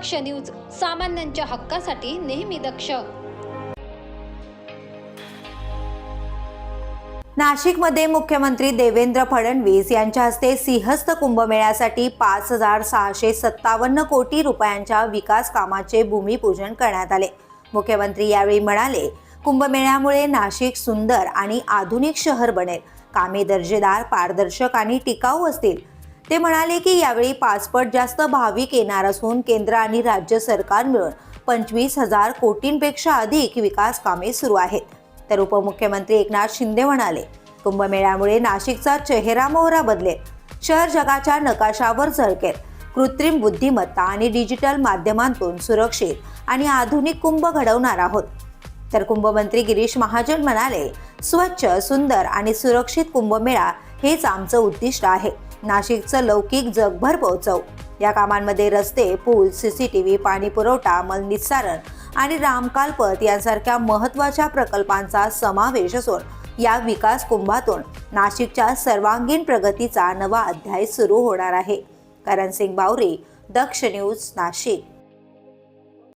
दक्ष news सामान्यांच्या हक्कासाठी नेहमी दक्ष. नाशिकमध्ये मुख्यमंत्री देवेंद्र फडणवीस यांच्या हस्ते सिंहस्थ कुंभमेळ्यासाठी पाच हजार सहाशे सत्तावन्न कोटी रुपयांच्या विकास कामाचे भूमिपूजन करण्यात आले. मुख्यमंत्री यावेळी म्हणाले कुंभमेळ्यामुळे नाशिक सुंदर आणि आधुनिक शहर बनेल. कामे दर्जेदार पारदर्शक आणि टिकाऊ असतील. ते म्हणाले की यावेळी पाचपट जास्त भाविक येणार असून केंद्र आणि राज्य सरकार मिळून पंचवीस हजार कोटींपेक्षा अधिक विकास कामे सुरू आहेत. तर उपमुख्यमंत्री एकनाथ शिंदे म्हणाले कुंभमेळ्यामुळे नाशिकचा चेहरा मोहरा बदलेल शहर जगाच्या नकाशावर झळकेल कृत्रिम बुद्धिमत्ता आणि डिजिटल माध्यमांतून सुरक्षित आणि आधुनिक कुंभ घडवणार आहोत. तर कुंभमंत्री गिरीश महाजन म्हणाले स्वच्छ सुंदर आणि सुरक्षित कुंभमेळा हेच आमचं उद्दिष्ट आहे. नाशिकचं लौकिक जगभर पोहोचवू. या कामांमध्ये रस्ते पूल सीसीटीव्ही पाणी पुरवठा मलनिस्सारण आणि रामकालपत यांसारख्या महत्त्वाच्या प्रकल्पांचा समावेश असून या विकास कुंभातून नाशिकच्या सर्वांगीण प्रगतीचा नवा अध्याय सुरू होणार आहे. करण सिंग बावरी दक्ष न्यूज नाशिक.